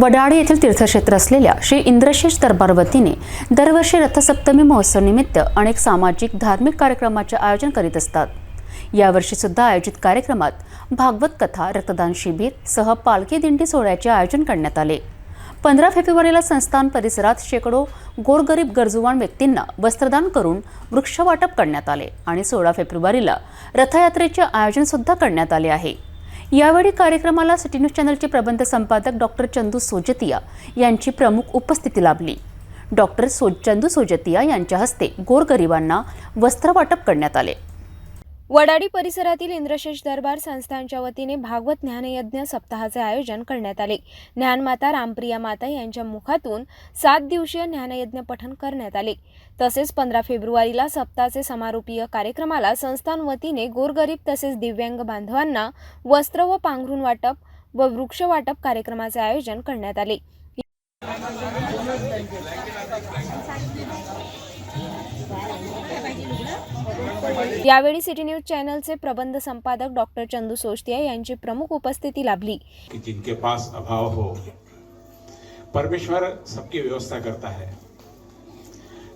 वडाळे येथील तीर्थक्षेत्र असलेल्या श्री इंद्रशेष दरबार वतीने दरवर्षी रथसप्तमी महोत्सव निमित्त अनेक सामाजिक धार्मिक कार्यक्रमाचे आयोजन करीत असतात. यावर्षी सुद्धा आयोजित कार्यक्रमात भागवत कथा रक्तदान शिबिर सह पालखी दिंडी सोहळ्याचे आयोजन करण्यात आले. पंधरा फेब्रुवारीला संस्थान परिसरात शेकडो गोरगरीब गरजुवान व्यक्तींना वस्त्रदान करून वृक्षवाटप करण्यात आले आणि सोळा फेब्रुवारीला रथयात्रेचे आयोजन सुद्धा करण्यात आले आहे. यावेळी कार्यक्रमाला सिटी न्यूज चॅनलचे प्रबंध संपादक डॉक्टर चंदू सोजतिया यांची प्रमुख उपस्थिती लाभली. डॉक्टर सो चंदू सोजतिया यांच्या हस्ते गोरगरिबांना वस्त्र वाटप करण्यात आले. वडाडी परिसरातील इंद्रशेष दरबार संस्थानच्या वतीने भागवत ज्ञानयज्ञ सप्ताहाचे आयोजन करण्यात आले. ज्ञानमाता रामप्रिया माता यांच्या मुखातून सात दिवसीय ज्ञानयज्ञ पठण करण्यात आले. तसेच पंधरा फेब्रुवारीला सप्ताहाचे समारोपीय कार्यक्रमाला संस्थान वतीने गोरगरीब तसेच दिव्यांग बांधवांना वस्त्र व पांघरून वाटप व वृक्ष वाटप कार्यक्रमाचे आयोजन करण्यात आले. यावेळी सिटी न्यूज़ चॅनलचे प्रबंध संपादक डॉक्टर चंदू सोष्टिया यांची प्रमुख उपस्थिती लाभली. जिनके पास अभाव हो परमेश्वर सबकी व्यवस्था करता है।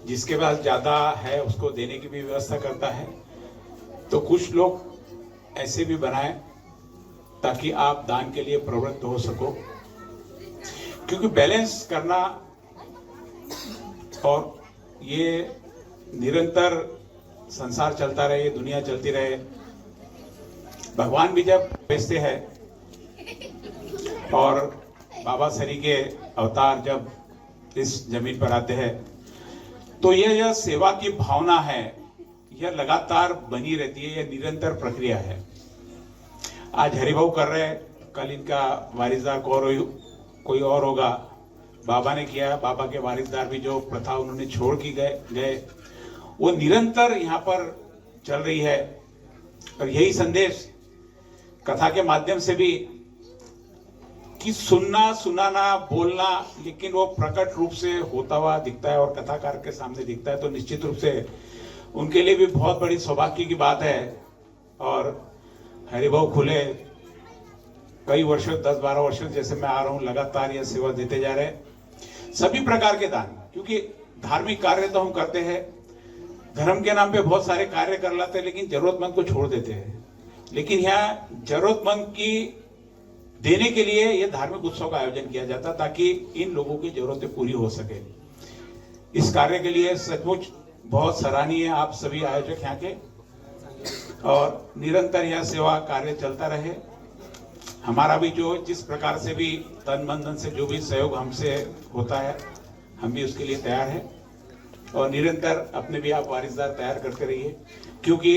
जिसके पास ज़्यादा है उसको देने की भी व्यवस्था करता है। तो कुछ लोग ऐसे भी बनाए ताकि आप दान के लिए प्रवृत्त हो सको। क्योंकि बैलेंस करना और ये निरंतर संसार चलता रहे, दुनिया चलती रहे। भगवान भी जब बेचते हैं, और बाबा सरी के अवतार जब इस ज़मीन पर आते हैं तो ये यह सेवा की भावना है यह लगातार बनी रहती है यह निरंतर प्रक्रिया है। आज हरिभाव कर रहे हैं, कल इनका वारिसदार कोई कोई और होगा। बाबा ने किया, बाबा के वारिसदार भी जो प्रथा उन्होंने छोड़ की गए गए। वो निरंतर यहाँ पर चल रही है। और यही संदेश कथा के माध्यम से भी कि सुनना, सुनाना, बोलना, लेकिन वो प्रकट रूप से होता हुआ दिखता है और कथाकार के सामने दिखता है तो निश्चित रूप से उनके लिए भी बहुत बड़ी सौभाग्य की बात है। और हरिभाव खुले कई वर्षों दस बारह वर्षों जैसे मैं आ रहा हूँ, लगातार यह सेवा देते जा रहे हैं। सभी प्रकार के दान, क्योंकि धार्मिक कार्य तो हम करते हैं धर्म के नाम पे बहुत सारे कार्य कर लाते हैं, लेकिन जरूरतमंद को छोड़ देते हैं। लेकिन यहाँ जरूरतमंद की देने के लिए ये धार्मिक उत्सव का आयोजन किया जाता ताकि इन लोगों की जरूरतें पूरी हो सके। इस कार्य के लिए सचमुच बहुत सराहनीय आप सभी आयोजक यहाँ के। और निरंतर यह सेवा कार्य चलता रहे। हमारा भी जो जिस प्रकार से भी तन मन धन से जो भी सहयोग हमसे होता है, हम भी उसके लिए तैयार हैं। और निरंतर अपने भी आप वारिसदार तैयार करते रहिए, क्योंकि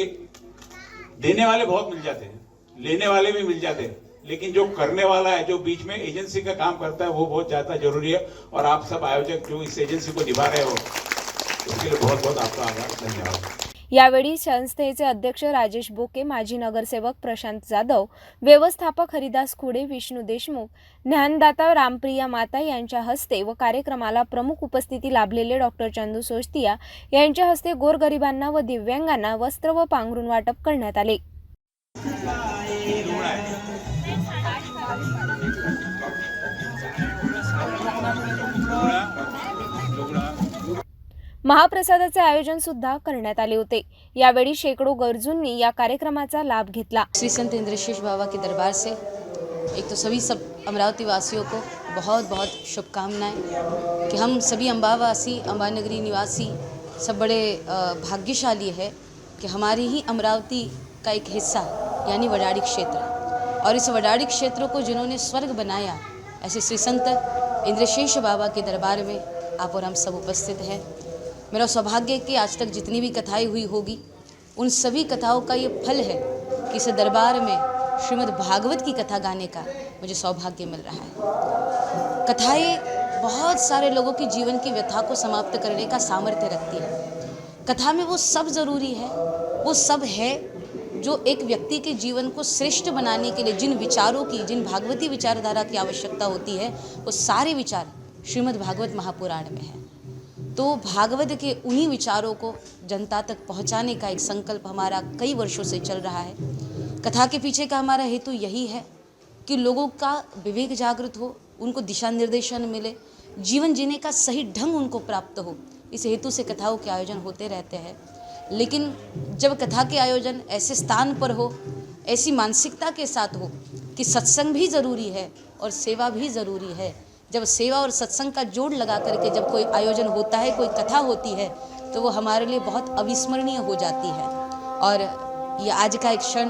देने वाले बहुत मिल जाते हैं, लेने वाले भी मिल जाते हैं, लेकिन जो करने वाला है, जो बीच में एजेंसी का काम करता है, वो बहुत ज़्यादा ज़रूरी है, और आप सब आयोजक जो इस एजेंसी को निभा रहे हो, उसके लिए बहुत बहुत आपका आभार, धन्यवाद। यावेळी संस्थेचे अध्यक्ष राजेश बोके माजी नगरसेवक प्रशांत जाधव व्यवस्थापक हरिदास खुडे विष्णू देशमुख ज्ञानदाता रामप्रिया माता यांच्या हस्ते व कार्यक्रमाला प्रमुख उपस्थिती लाभलेले डॉक्टर चंदू सोस्तिया यांच्या हस्ते गोरगरिबांना व दिव्यांगांना वस्त्र व पांघरून वाटप करण्यात आले. महाप्रसादाचे आयोजन सुद्धा करण्यात आले होते. यावेळी शेकडो गरजूंनी या कार्यक्रमाचा लाभ घेतला. श्री संत इंद्रशेष बाबा के दरबार से एक तो सभी सब अमरावती वासियों को बहुत बहुत शुभकामनाएँ कि हम सभी अम्बावासी अम्बा नगरी निवासी सब बड़े भाग्यशाली है कि हमारी ही अमरावती का एक हिस्सा, यानी वडाड़ी क्षेत्र और इस वडाड़ी क्षेत्र को जिन्होंने स्वर्ग बनाया, ऐसे श्री संत इंद्रशेष बाबा के दरबार में आप और हम सब उपस्थित हैं। मेरा सौभाग्य कि आज तक जितनी भी कथाएँ हुई होगी, उन सभी कथाओं का ये फल है कि इस दरबार में श्रीमद् भागवत की कथा गाने का मुझे सौभाग्य मिल रहा है। कथाएँ बहुत सारे लोगों की जीवन की व्यथा को समाप्त करने का सामर्थ्य रखती है। कथा में वो सब ज़रूरी है, वो सब है जो एक व्यक्ति के जीवन को श्रेष्ठ बनाने के लिए जिन विचारों की, जिन भागवती विचारधारा की आवश्यकता होती है, वो सारे विचार श्रीमद् भागवत महापुराण में है। तो भागवत के उन्हीं विचारों को जनता तक पहुँचाने का एक संकल्प हमारा कई वर्षों से चल रहा है। कथा के पीछे का हमारा हेतु यही है कि लोगों का विवेक जागृत हो, उनको दिशा निर्देशन मिले, जीवन जीने का सही ढंग उनको प्राप्त हो। इस हेतु से कथाओं के आयोजन होते रहते हैं। लेकिन जब कथा के आयोजन ऐसे स्थान पर हो, ऐसी मानसिकता के साथ हो कि सत्संग भी ज़रूरी है और सेवा भी ज़रूरी है जब सेवा और सत्संग का जोड़ लगा करके जब कोई आयोजन होता है, कोई कथा होती है तो वो हमारे लिए बहुत अविस्मरणीय हो जाती है। और ये आज का एक क्षण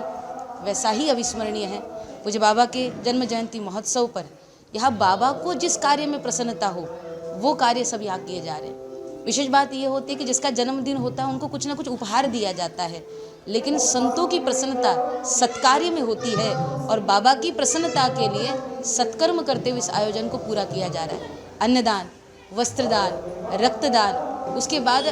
वैसा ही अविस्मरणीय है। मुझे बाबा के जन्म जयंती महोत्सव पर यहाँ बाबा को जिस कार्य में प्रसन्नता हो, वो कार्य सब यहाँ किए जा रहे हैं। विशेष बात ये होती है कि जिसका जन्मदिन होता है, उनको कुछ ना कुछ उपहार दिया जाता है। लेकिन संतों की प्रसन्नता सत्कार्य में होती है और बाबा की प्रसन्नता के लिए सत्कर्म करते हुए इस आयोजन को पूरा किया जा रहा है। अन्नदान, वस्त्रदान, रक्तदान उसके बाद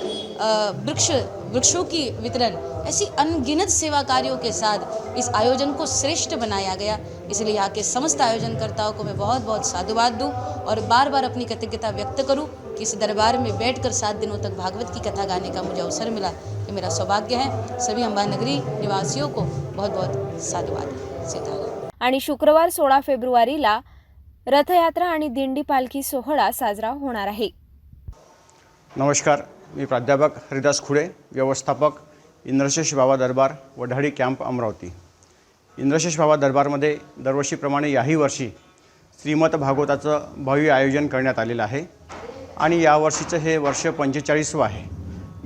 वृक्ष, वृक्षों की वितरण। ऐसी अनगिनत सेवा कार्यों के साथ इस आयोजन को श्रेष्ठ बनाया गया। इसलिए यहाँ के समस्त आयोजनकर्ताओं को मैं बहुत बहुत साधुवाद दूँ और बार बार अपनी कृतज्ञता व्यक्त करूँ कि इस दरबार में बैठकर सात दिनों तक भागवत की कथा गाने का मुझे अवसर मिला ये मेरा सौभाग्य है। सभी अम्बा नगरी निवासियों को बहुत बहुत साधुवाद। सीताराम आणि शुक्रवार सोळा फेब्रुवारीला रथयात्रा आणि दिंडी पालखी सोहळा साजरा होणार आहे. नमस्कार मी प्राध्यापक हरिदास खुडे व्यवस्थापक इंद्रशेष बाबा दरबार वढाडी कॅम्प अमरावती. इंद्रशेष बाबा दरबारमध्ये दरवर्षीप्रमाणे याही वर्षी श्रीमत भागवताचं भव्य आयोजन करण्यात आलेलं आहे आणि यावर्षीचं हे वर्ष पंचेचाळीसवं आहे.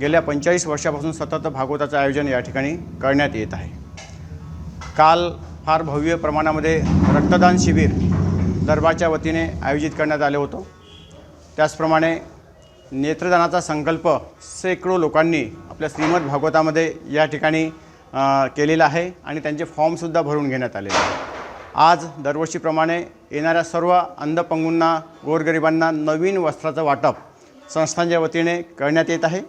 गेल्या पंचेचाळीस वर्षापासून सतत भागवताचं आयोजन या ठिकाणी करण्यात येत आहे. काल फार भव्य प्रमाणामध्ये रक्तदान शिबिर दरबारच्या वतीने आयोजित करण्यात आलं होतं. त्याचप्रमाणे नेत्रदानाचा संकल्प शेकडो लोकांनी आपल्या श्रीमद भागवतामध्ये या ठिकाणी केलेला आहे आणि त्यांचे फॉर्मसुद्धा भरून घेण्यात आलेले आहे आज दरवर्षीप्रमाणे येणाऱ्या सर्व अंधपंगूंना गोरगरिबांना नवीन वस्त्राचं वाटप संस्थांच्या वतीने करण्यात येत आहे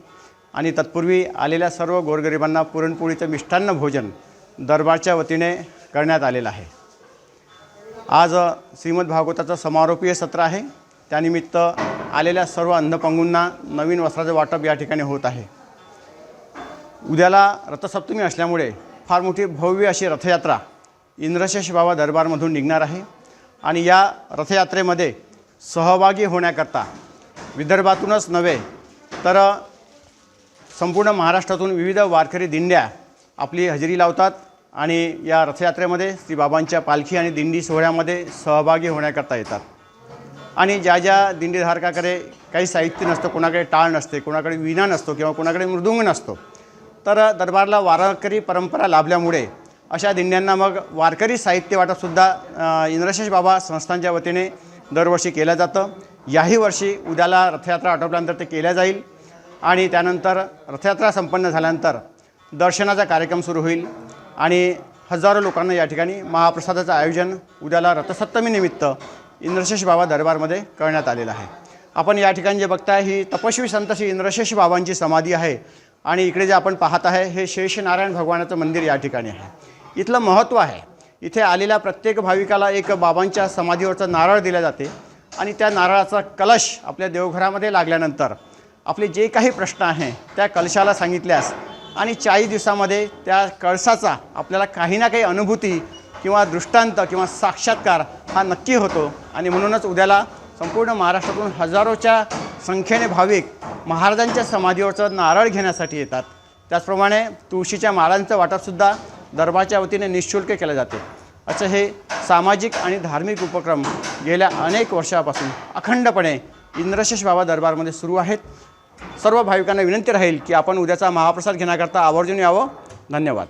आणि तत्पूर्वी आलेल्या सर्व गोरगरिबांना पुरणपोळीचं मिष्टान्न भोजन दरबारच्या वतीने करण्यात आलेलं आहे. आज श्रीमद भागवताचं समारोपीय सत्र आहे. त्यानिमित्त आलेल्या सर्व अंधपंगूंना नवीन वस्त्राचं वाटप या ठिकाणी होत आहे. उद्याला रथसप्तमी असल्यामुळे फार मोठी भव्य अशी रथयात्रा इंद्रशेष बाबा दरबारमधून निघणार आहे आणि या रथयात्रेमध्ये सहभागी होण्याकरता विदर्भातूनच नव्हे तर संपूर्ण महाराष्ट्रातून विविध वारकरी दिंड्या आपली हजेरी लावतात आणि या रथयात्रेमध्ये श्री बाबांच्या पालखी आणि दिंडी सोहळ्यामध्ये सहभागी होण्याकरता येतात. आणि ज्या ज्या दिंडीधारकाकडे काही साहित्य नसतं कोणाकडे टाळ नसते कोणाकडे विणा नसतो किंवा कोणाकडे मृदुंग नसतो तर दरबारला वारकरी परंपरा लाभल्यामुळे अशा दिंड्यांना मग वारकरी साहित्य वाटपसुद्धा इंद्रशेष बाबा संस्थांच्या वतीने दरवर्षी केलं जातं. याही वर्षी उद्याला रथयात्रा आटोपल्यानंतर ते केल्या जाईल आणि त्यानंतर रथयात्रा संपन्न झाल्यानंतर दर्शनाचा कार्यक्रम सुरू होईल आणि हजारो लोकांना या ठिकाणी महाप्रसादाचं आयोजन उद्याला रथसप्तमीनिमित्त इंद्रशेष बाबा दरबारमध्ये करण्यात आलेला आहे. आपण या ठिकाणी जे बघताय ही तपस्वी संत श्री इंद्रशेष बाबांची समाधी आहे. आणि इकडे जे आपण पाहत आहे हे शेषनारायण भगवानाचं मंदिर या ठिकाणी आहे. इथलं महत्त्व आहे इथे आलेल्या प्रत्येक भाविकाला एक बाबांच्या समाधीवरचं नारळ दिलं जाते. आणि त्या नारळाचा कलश आपल्या देवघरामध्ये लागल्यानंतर आपले जे काही प्रश्न आहे त्या कलशाला सांगितल्यास आणि चाळीस दिवसामध्ये त्या कळसाचा आपल्याला काही ना काही अनुभूती किंवा दृष्टांत किंवा साक्षात्कार हा नक्की होतो. आणि म्हणूनच उद्याला संपूर्ण महाराष्ट्रातून हजारोच्या संख्येने भाविक महाराजांच्या समाधीवरचं नारळ घेण्यासाठी येतात. त्याचप्रमाणे तुळशीच्या माळांचं वाटपसुद्धा दरबारच्या वतीने निशुल्क केलं जाते. असं हे सामाजिक आणि धार्मिक उपक्रम गेल्या अनेक वर्षापासून अखंडपणे इंद्रशेष बाबा दरबारमध्ये सुरू आहेत. सर्व भाविकांना विनंती राहील की आपण उद्याचा महाप्रसाद घेण्याकरता आवर्जून यावं. धन्यवाद.